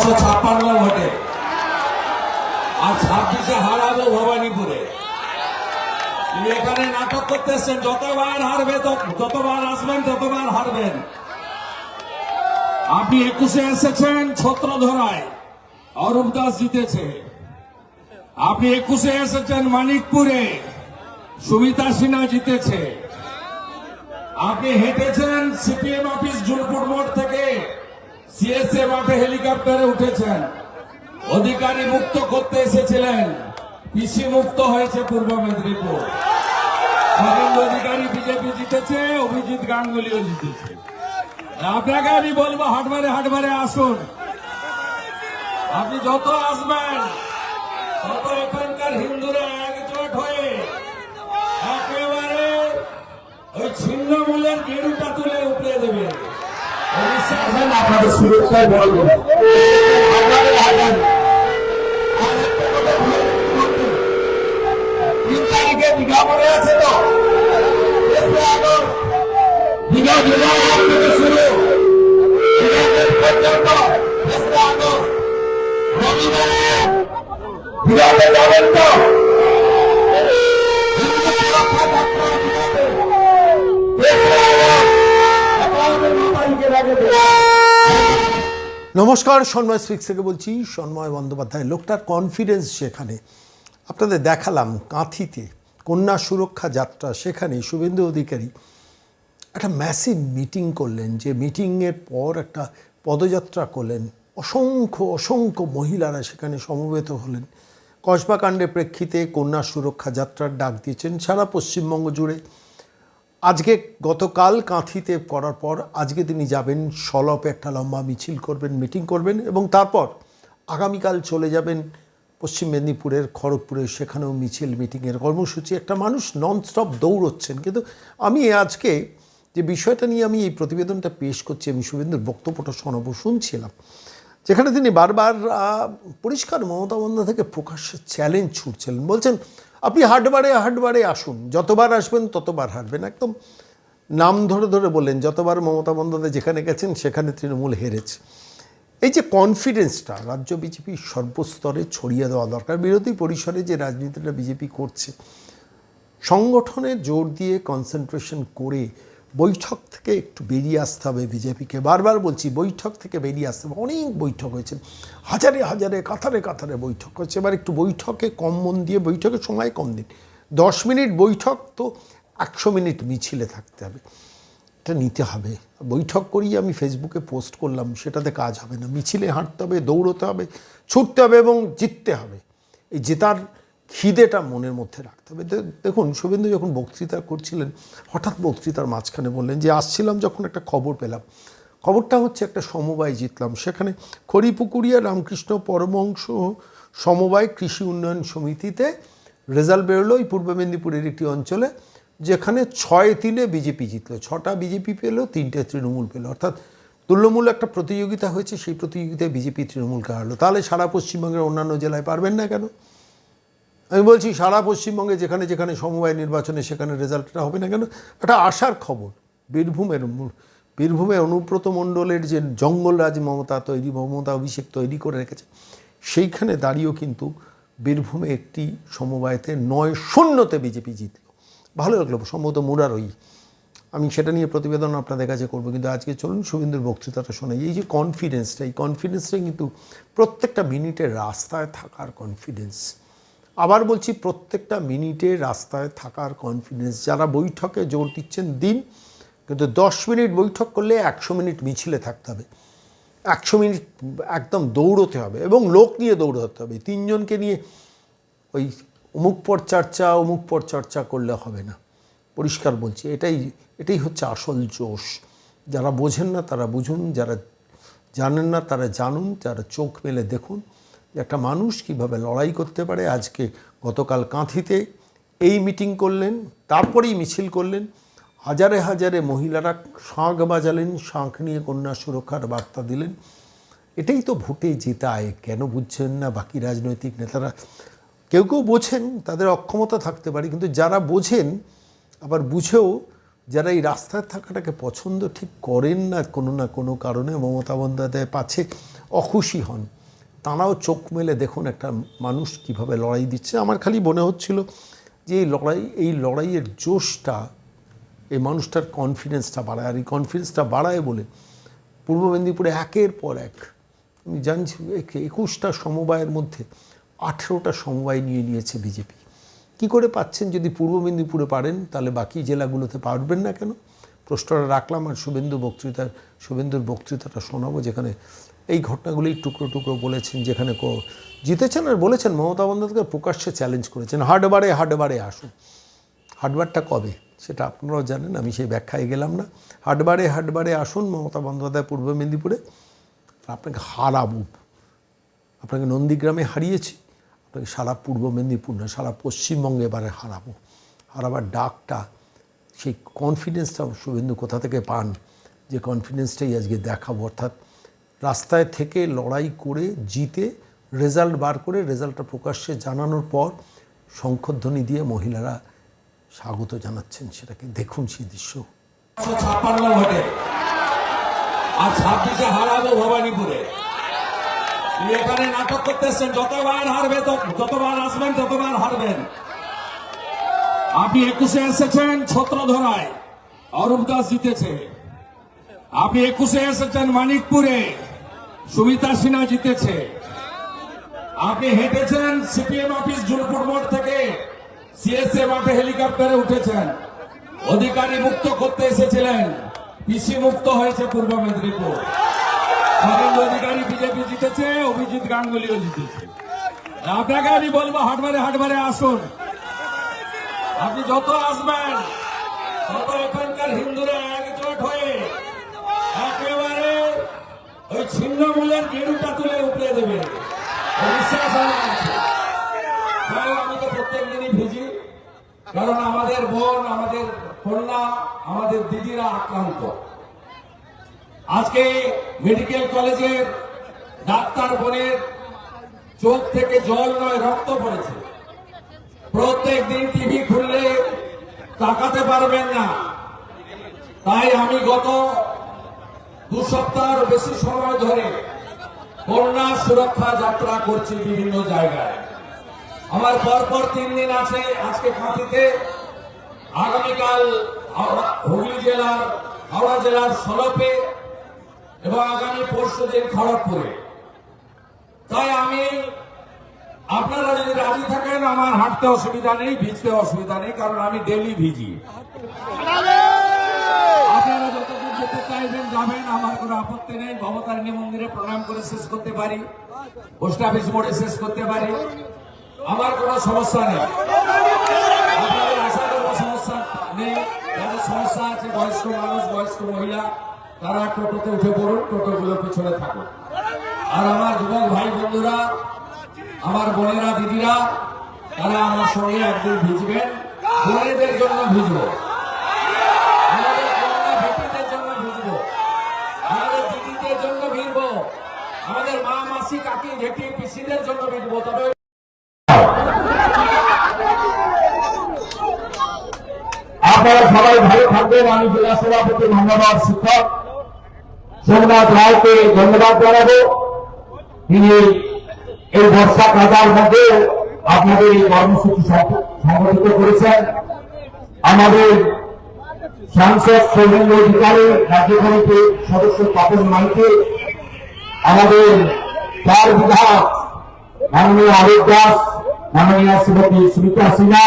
একশো ছাপ্পান্ন ভোটে আর ছাব্বিশে হারাবো ভবানীপুরে। এখানে নাটক করতে এসছেন, যতবার হারবে যতবার আসবেন, ততবার হারবেন। আপনি একুশে এসেছেন ছত্র ধরায় অরূপ দাস জিতেছে। আপনি একুশে এসেছেন মানিকপুরে, সুমিতা সিনহা জিতেছে। আপনি হেঁটেছেন সিপিএম অফিস জুলপুর মোড় থেকে। সিএসএ মাঠে হেলিকপ্টারে উঠেছেন। অধিকারী মুক্ত করতে এসেছিলেন। পিসি মুক্ত হয়েছে পূর্ব মেদিনীপুর। অধিকারী বিজেপি জিতেছে, অভিজিৎ গাঙ্গুলিও জিতেছে। আপনাকে আমি বলব, হাটবারে হাটবারে আসুন। আপনি যত আসবেন, তত এখানকার হিন্দুরা একজোট হয়ে একেবারে ওই ছিন্নমূলের গেরুটা তুলে উপড়ে দেবে। আপনাদের সুরক্ষায় বলব দীঘা তো। দীঘা দীঘা থেকে হিন্দু সুরক্ষা যাত্রা দীঘাতে। তেসরা আগস্ট একাত্তর তারিখের আগে দেবে। নমস্কার, সন্ময় স্পিক্স থেকে বলছি, সন্ময় বন্দ্যোপাধ্যায়। লোকটার কনফিডেন্স সেখানে। আপনাদের দেখালাম কাঁথিতে কন্যা সুরক্ষা যাত্রা, সেখানে শুভেন্দু অধিকারী একটা ম্যাসিভ মিটিং করলেন, যে মিটিংয়ের পর একটা পদযাত্রা করলেন। অসংখ্য অসংখ্য মহিলারা সেখানে সমবেত হলেন। কসবাকাণ্ডের প্রেক্ষিতে কন্যা সুরক্ষা যাত্রার ডাক দিয়েছেন সারা পশ্চিমবঙ্গ জুড়ে। আজকে গতকাল কাঁথিতে করার পর আজকে তিনি যাবেন সলপে একটা লম্বা মিছিল করবেন, মিটিং করবেন এবং তারপর আগামীকাল চলে যাবেন পশ্চিম মেদিনীপুরের, খড়গপুরে। সেখানেও মিছিল মিটিংয়ের কর্মসূচি। একটা মানুষ ননস্টপ দৌড়চ্ছেন। কিন্তু আমি আজকে যে বিষয়টা নিয়ে আমি এই প্রতিবেদনটা পেশ করছি, আমি শুভেন্দুর বক্তব্যটা শোনাবো, শুনছিলাম, যেখানে তিনি বারবার পরিষ্কার মমতা বন্দ্যোপাধ্যায় থেকে প্রকাশ্যে চ্যালেঞ্জ ছুটছিলেন বলছেন আপনি হাটবারে হাটবারে আসুন। যতবার আসবেন, ততবার হারবেন একদম নাম ধরে ধরে বললেন, যতবার মমতা বন্দ্যোপাধ্যায় যেখানে গেছেন, সেখানে তৃণমূল হেরেছে। এই যে কনফিডেন্সটা রাজ্য বিজেপি সর্বস্তরে ছড়িয়ে দেওয়া দরকার। বিরোধী পরিসরে যে রাজনীতিটা বিজেপি করছে, সংগঠনে জোর দিয়ে কনসেন্ট্রেশন করে বৈঠক থেকে একটু বেরিয়ে আসতে হবে বিজেপিকে। বারবার বলছি, বৈঠক থেকে বেরিয়ে আসতে হবে। অনেক বৈঠক হয়েছে। হাজারে হাজারে, কাতারে কাতারে বৈঠক হয়েছে। এবার একটু বৈঠকে কম মন দিয়ে বৈঠকের সময় কম দিন। দশ মিনিট বৈঠক তো একশো মিনিট মিছিলে থাকতে হবে। এটা নিতে হবে। বৈঠক করিয়ে আমি ফেসবুকে পোস্ট করলাম, সেটাতে কাজ হবে না। মিছিলে হাঁটতে হবে, দৌড়তে হবে, ছুটতে হবে এবং জিততে হবে। এই জেতার খিদেটা মনের মধ্যে রাখতে হবে। দেখুন, শুভেন্দু যখন বক্তৃতা করছিলেন, হঠাৎ বক্তৃতার মাঝখানে বললেন যে, আসছিলাম যখন একটা খবর পেলাম। খবরটা হচ্ছে একটা সমবায় জিতলাম। সেখানে খড়িপুকুরিয়া রামকৃষ্ণ পরমহংস সমবায় কৃষি উন্নয়ন সমিতিতে রেজাল্ট বেরোলো এই পূর্ব মেদিনীপুরের একটি অঞ্চলে, যেখানে ছয় তিনে বিজেপি জিতলো। ছটা বিজেপি পেল, তিনটে তৃণমূল পেল। অর্থাৎ তুল্যমূল একটা প্রতিযোগিতা হয়েছে, সেই প্রতিযোগিতায় বিজেপি তৃণমূলকে হারলো। তাহলে সারা পশ্চিমবঙ্গের অন্যান্য জেলায় পারবেন না কেন? আমি বলছি, সারা পশ্চিমবঙ্গে যেখানে যেখানে সমবায় নির্বাচনে সেখানে রেজাল্টটা হবে না কেন? একটা আশার খবর। বীরভূমের বীরভূমে অনুব্রত মণ্ডলের যে জঙ্গলরাজ মমতা তৈরি, মমতা অভিষেক তৈরি করে রেখেছে, সেইখানে দাঁড়িয়েও কিন্তু বীরভূমে একটি সমবায়তে নয় শূন্যতে বিজেপি জিতল। ভালো লাগল, সম্ভবত মুরারই আমি সেটা নিয়ে প্রতিবেদন আপনাদের কাছে করব, কিন্তু আজকে চলুন শুভেন্দুর বক্তৃতাটা শোনাই এই যে কনফিডেন্সটা এই কনফিডেন্সটা কিন্তু প্রত্যেকটা মিনিটের রাস্তায় থাকার কনফিডেন্স আবার বলছি প্রত্যেকটা মিনিটে রাস্তায় থাকার কনফিডেন্স যারা বৈঠকে জোর দিচ্ছেন দিন, কিন্তু দশ মিনিট বৈঠক করলে একশো মিনিট মিছিলে থাকতে হবে। একশো মিনিট একদম দৌড়তে হবে এবং লোক নিয়ে দৌড়তে হবে। তিনজনকে নিয়ে ওই অমুক পর চর্চা, অমুক পর চর্চা করলে হবে না। পরিষ্কার বলছি, এটাই এটাই হচ্ছে আসল জোশ। যারা বোঝেন না তারা বুঝুন, যারা জানেন না তারা জানুন, যারা চোখ মেলে দেখুন। একটা মানুষ কীভাবে লড়াই করতে পারে, আজকে গতকাল কাঁথিতে এই মিটিং করলেন, তারপরেই মিছিল করলেন, হাজারে হাজারে মহিলারা শাঁখ বাজালেন, শাঁখ নিয়ে কন্যা সুরক্ষার বার্তা দিলেন। এটাই তো ভোটে জেতায় কেন বুঝছেন না বাকি রাজনৈতিক নেতারা? কেউ কেউ বোঝেন, তাদের অক্ষমতা থাকতে পারে, কিন্তু যারা বোঝেন, আবার বুঝেও যারা এই রাস্তায় থাকাটাকে পছন্দ ঠিক করেন না, কোনো না কোনো কারণে মমতা বন্দ্যোপাধ্যায় পাচ্ছে অখুশি হন। তারাও চোখ মেলে দেখুন একটা মানুষ কীভাবে লড়াই দিচ্ছে। আমার খালি মনে হচ্ছিল যে এই লড়াই, এই লড়াইয়ের জোশটা, এই মানুষটার কনফিডেন্সটা বাড়ায়। আর এই কনফিডেন্সটা বাড়ায় বলে পূর্ব মেদিনীপুরে একের পর এক, আমি জানছি একে- একুশটা সমবায়ের মধ্যে আঠেরোটা সমবায় নিয়ে নিয়েছে বিজেপি। কি করে পাচ্ছেন যদি পূর্ব মেদিনীপুরে পারেন, তাহলে বাকি জেলাগুলোতে পারবেন না কেন? প্রশ্নটা রাখলাম আর শুভেন্দু বক্তৃতার, শুভেন্দুর বক্তৃতাটা শোনাবো যেখানে এই ঘটনাগুলি টুকরো টুকরো বলেছেন, যেখানে কো জিতেছেন আর বলেছেন, মমতা বন্দ্যোপাধ্যায় প্রকাশ্যে চ্যালেঞ্জ করেছেন। হাটবারে হাটবারে আসুন। হার্ডবারটা কবে? সেটা আপনারাও জানেন, আমি সেই ব্যাখ্যায় গেলাম না। হাটবারে হাটবারে আসুন মমতা বন্দ্যোপাধ্যায় পূর্ব মেদিনীপুরে। আপনাকে হারাবো। আপনাকে নন্দীগ্রামে হারিয়েছি। আপনাকে সারা পূর্ব মেদিনীপুর না, সারা পশ্চিমবঙ্গে এবারে হারাবো। হারাবার ডাকটা, সেই কনফিডেন্সটা শুভেন্দু কোথা থেকে পান? যে কনফিডেন্সটাই আজকে দেখাবো, অর্থাৎ রাস্তায় থেকে লড়াই করে জিতে রেজাল্ট বার করে রেজাল্টটা প্রকাশ্যে জানানোর পর শঙ্খধ্বনি দিয়ে মহিলারা স্বাগত জানাচ্ছেন সেটাকে। দেখুন সেই দৃশ্য। আর ছাব্বিশে হারাবো ভবানীপুরে। এখানে নাটক করতে এসছেন যতবার হারবে যতবার আসবেন, ততবার হারবেন। আপনি একুশে এসেছেন ছত্র ধরায় অরূপ দাস জিতেছে। আপনি একুশে এসেছেন মানিকপুরে। সুমিতা সিনহা জিতেছে। আপনি হেঁটেছেন সিপিএম অফিস জুলপুর মোড় থেকে। সিএসএ মাঠে হেলিকপ্টারে উঠেছেন। অধিকারী মুক্ত করতে এসেছিলেন। পিসি মুক্ত হয়েছে পূর্ব মেদিনীপুর। নরেন্দ্র অধিকারী বিজেপি জিতেছে, অভিজিৎ গাঙ্গুলিও জিতেছে। আপনাকে আমি বলব, হাটবারে হাটবারে আসুন। আপনি যত আসবেন, তত এখানকার হিন্দুরা একজোট হয়ে একেবারে ওই ছিন্নমূলের গেরুটা তুলে উপড়ে দেবে। বিশ্বাস আমি তো প্রত্যেক দিনই ভিজি। কারণ আমাদের বোন, আমাদের কন্যা, আমাদের দিদিরা আক্রান্ত। আজকে মেডিকেল কলেজের ডাক্তার বোনের চোখ থেকে জল নয়, রক্ত পড়েছে। প্রত্যেক দিন টিভি খুললে তাকাতে পারবেন না। তাই আমি গত দু সপ্তাহের বেশি সময় ধরে কন্যা সুরক্ষা যাত্রা করছি বিভিন্ন জায়গায়। আমার পরপর তিন দিন আছে আজকে কাঁথিতে আগামীকাল হুগলি জেলার, হাওড়া জেলার সলপে এবং আগামী পরশু দিন খড়গপুরে। তাই আমি, আপনারা যদি রাজি থাকেন, আমার হাঁটতে অসুবিধা নেই, ভিজতে অসুবিধা নেই, কারণ আমি ডেলি ভিজি। যেতে চাইবেন, যাবেন, আমার কোনো আপত্তি নেই। ভবতারিণী মন্দিরে প্রণাম করে শেষ করতে পারি। পোস্ট অফিস মোড়ে শেষ করতে পারি। আমার কোনো সমস্যা নেই। আপনাদের সমস্যা সমস্যা আছে, বয়স্ক মানুষ, বয়স্ক মহিলা, তারা টোটোতে টোটোগুলোর পিছনে আর আমার ভাই বন্ধুরা, আমার দিদিরা, তারা আমার সঙ্গে একদিন ভিজবেন। বোনেদের জন্য ভিজবো আমাদের কন্যা বেটিদের জন্য ভিজবো আমাদের দিদিদের জন্য ভিড়বো আমাদের মা মাসি কাকি জেঠি পিসিদের জন্য ভিজবো তবে আপনারা সবাই ভালো থাকবেন। আমি জেলা সভাপতি ধন্যবাদ শিক্ষক সোমনাথ রায়কে ধন্যবাদ জানাব। তিনি এই বর্ষা কাটার মধ্যে আপনাদের এই কর্মসূচি সংগঠিত করেছেন। আমাদের সাংসদ সৌমেন্দ্র অধিকারী রাজ্য কমিটির সদস্য তপন মাইকে আমাদের চার বিধায়ক মাননীয় আলোক দাস, মাননীয় শ্রীমতী সুমিতা সিনহা,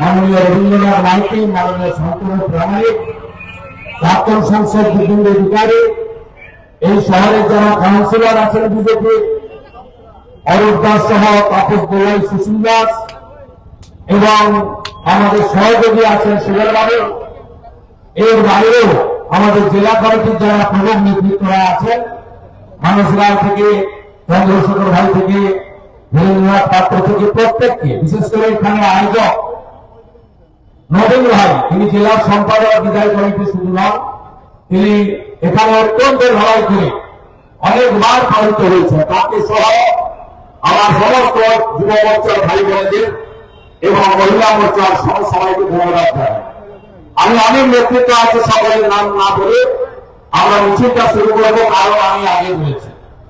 মাননীয় রবীন্দ্রনাথ মাইতি, মাননীয় শান্তনু প্রামাণিক, প্রাক্তন সাংসদ বিপিন অধিকারী এই শহরের যারা কাউন্সিলর আছেন বিজেপি, অরূপ দাস সহ তাপস গোলাই, সুশীল দাস, এবং আমাদের সহযোগী আছেন সুগর বাবু। এর বাইরেও আমাদের জেলা কমিটির যারা প্রধান নেতৃত্বরা আছেন মানুষ রায় থেকে চন্দ্রশেখর ভাই থেকে পাত্র থেকে প্রত্যেককে, বিশেষ করে এখানে আয়োজক ভাই তিনি জেলার সম্পাদক বিদায় কমিটি শুধু নন, তিনি এখানে অত্যন্ত লড়াই করে অনেকবার পালিত হয়েছে তাকে সহ আমার সমস্ত যুব মোর্চার ভাই বোনেদের এবং মহিলা মোর্চার সব সবাইকে ধন্যবাদ জানাই। আমি অনেক নেতৃত্ব আছে, সকলের নাম না বলে আমরা মিছিলটা শুরু করব, কারণ আমি আগে বলেছি।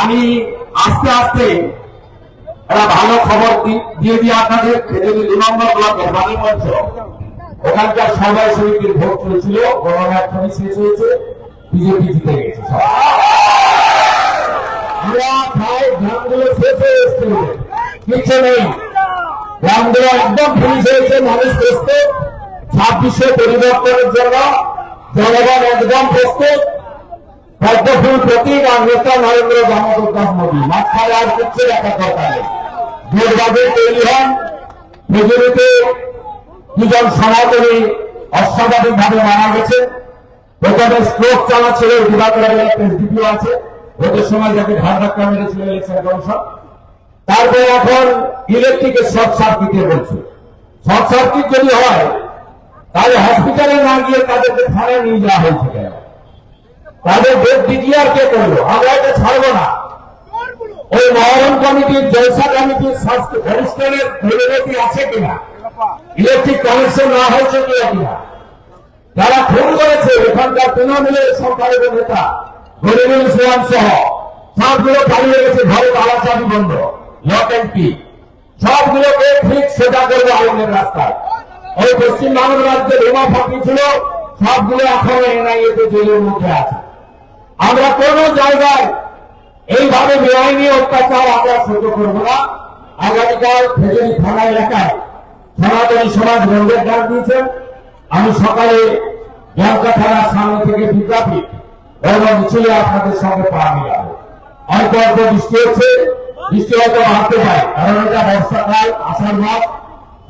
আমি আস্তে আস্তে একটা ভালো খবর দিয়ে দিয়ে আপনাদের। খেজুরি দু নম্বর ব্লকের বাণী ওখানকার সবাই সমিতির ভোট চলছিল গণনা এখনই শেষ হয়েছে, বিজেপি জিতে গেছে ছাব্বিশে পরিবর্তনের জন্য জনগণ একদম প্রস্তুত। পদ্মফুল প্রতীক আর নেতা নরেন্দ্র দামোদর মোদী। মাঝখানে আর কিছু দেখা দরকার নেই। ভোটবাদে তৈরি হন মেজরিতে দুজন সনাতনী অস্বাভাবিক ভাবে মারা গেছে প্রথমে স্ট্রোক চালাচ্ছিল দিবাকর এসডিপিও আছে। ওদের সময় যাকে ঘাট ধাক্কা মেরেছিল ইলেকশন কমিশন তারপরে এখন ইলেকট্রিকের শর্ট সার্কিটে বলছে। শর্ট সার্কিট যদি হয়, তাহলে হসপিটালে না গিয়ে তাদেরকে থানায় নিয়ে যাওয়া হয়েছে তাদের ডেট ডিক্লিয়ার কে করল? আমরা এটা ছাড়বো না। ওই মহরম কমিটির জলসা কমিটির স্বাস্থ্য অনুষ্ঠানের পরিণতি আছে কিনা? ইলেকট্রিক কানেকশন না হয়েছে কিনা? কিনা যারা খুন করেছে, এখানকার তৃণমূলের সরকারের নেতা, গরিবুল ইসলাম সহ, সবগুলো পালিয়ে গেছে ঘরে তালা চাবি বন্ধ, লক এন্ড কি। সবগুলোকে ঠিক করব রাস্তায়। ওই পশ্চিম বাংলার রাজ্যে বোমা ফাঁকি ছিল, সবগুলো এখন এনআইএ তে জেলের মধ্যে আছে। আমরা কোন জায়গায় এইভাবে বেআইনি অত্যাচার আমরা সহ্য করব না। আগামীকাল খেজুরি থানা এলাকায় সনাতনী সমাজ বন্ধের ডাক দিয়েছেন। আমি সকালে জলকা থানার সামনে থেকে বিজ্ঞাপন এবং মিছিলে আপনাদের সঙ্গে পা মিলাবো। অল্প অল্প বৃষ্টি হচ্ছে, বৃষ্টি হয়তো বাড়তে পারে, কারণ এটা বর্ষাকাল, আষাঢ় মাস।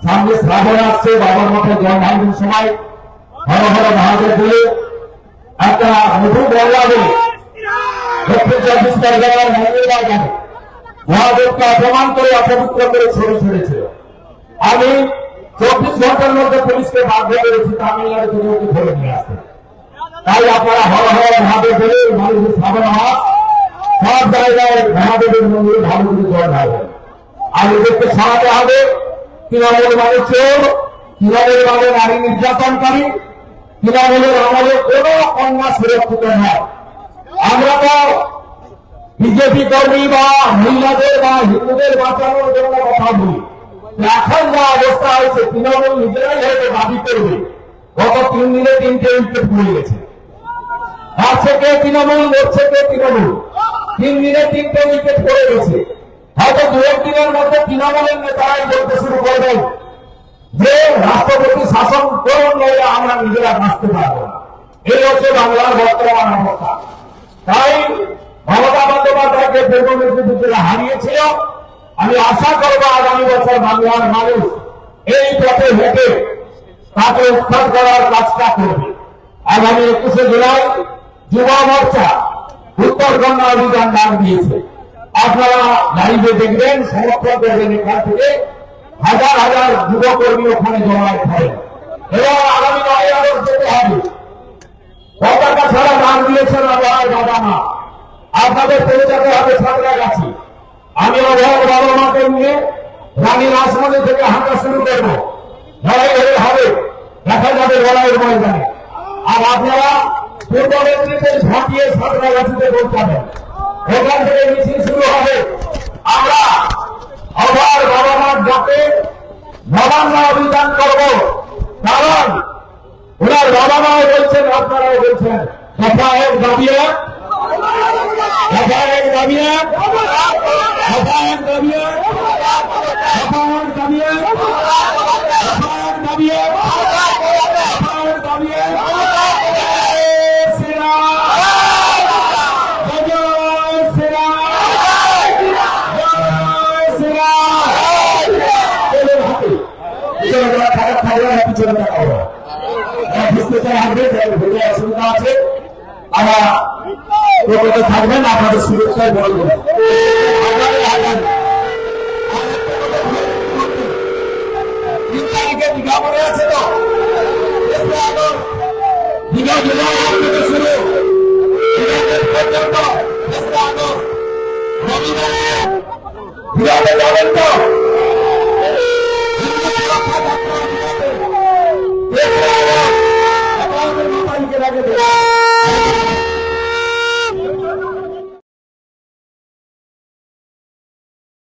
সামনে শ্রাবণ আসছে, বাবার মতো জল ঢালবেন সময় হর হর মহাদেব বলে বন্যা বলে দক্ষিণ চব্বিশ মহাদেবকে অপমান করে অপবিত্র করে ছড়ে ছেড়েছিল। আমি চব্বিশ ঘণ্টার মধ্যে পুলিশকে বাধ্য করেছি তামিলনাড়ু থেকে ওকে ধরে নিয়ে আসতে। তাই আপনারা হর হর মহাদেব বলে মানুষের শ্রাবণ মাস সব জায়গায় মহাদেবের মন্দিরে ভালো করে জল ঢালবেন আর এদেরকে সরাতে হবে। তৃণমূল মানে চোর তৃণমূল মানে নারী নির্যাতনকারী। তৃণমূলের আমলে কোনো কন্যা সুরক্ষিত নয়। আমরা তো বিজেপি কর্মী বা মহিলাদের বা হিন্দুদের বাঁচানোর জন্য কথা বলি। এখন যা অবস্থা হয়েছে, তৃণমূল নিজেরাই হয়তো দাবি করবে। গত তিন দিনে তিনটে উইকেট পড়ে গেছে। আছে কে তৃণমূল, লড়ছে কে তৃণমূল? নেতারাই বলতে শুরু করবেন যে রাষ্ট্রপতি শাসন করুন আমরা নিজেরা বাঁচতে পারব এই হচ্ছে বাংলার বর্তমান অবস্থা। তাই মমতা বন্দ্যোপাধ্যায়কে পূর্ব মেদিনীপুর হারিয়েছিল। আমি আশা করব আগামী বছর বাংলার মানুষ এই পথে হেঁটে তাকে উত্থান করার কাজটা করবে। আগামী একুশে জুলাই যুব মোর্চা উত্তর কন্যা অভিযান ডাক দিয়েছে। আপনারা লাইভে দেখবেন সমর্থন করবেন এখান থেকে হাজার হাজার যুবকর্মী ওখানে জমায়েত হবে এবং আগামী নয় আগস্ট যেতে হবে। পতাকা ছাড়া দান দিয়েছেন আমার বাবা মা। আপনাদের পৌঁছাতে হবে সাঁতরাগাছি আমি অভাব বাবা মাকে নিয়ে রানীর আসমনে থেকে হাঁটা শুরু করব। লড়াই হলে হবে। দেখা যাবে লড়াইয়ের ময়দানে। আর আপনারা পূর্ব মেদিনীপুর ঝাঁপিয়ে সাঁতরাগাছিতে পৌঁছাবেন ওখান থেকে মিছিল শুরু হবে। আমরা আবার বাবা মার ডাকে নবান্ন অভিযান করব। কারণ ওনার বাবা মাও বলছেন, আপনারাও বলছেন দফা এক দাবি এক দফা এক দাবি এক দফা এক দাবি এক দফা এক দাবি এক এক দাবি এক এক দাবি এক জয় শ্রীরাম জয় শ্রীরাম জয় শ্রীরাম বলুন হাতে পিছনে যারা খারাপ খাবার পিছনে তাকাবো বুঝতে চাই হবে ভুলে অসুবিধা আছে আমরা থাকবেন আপনাদের তিন তারিখে দীঘা আছে তো?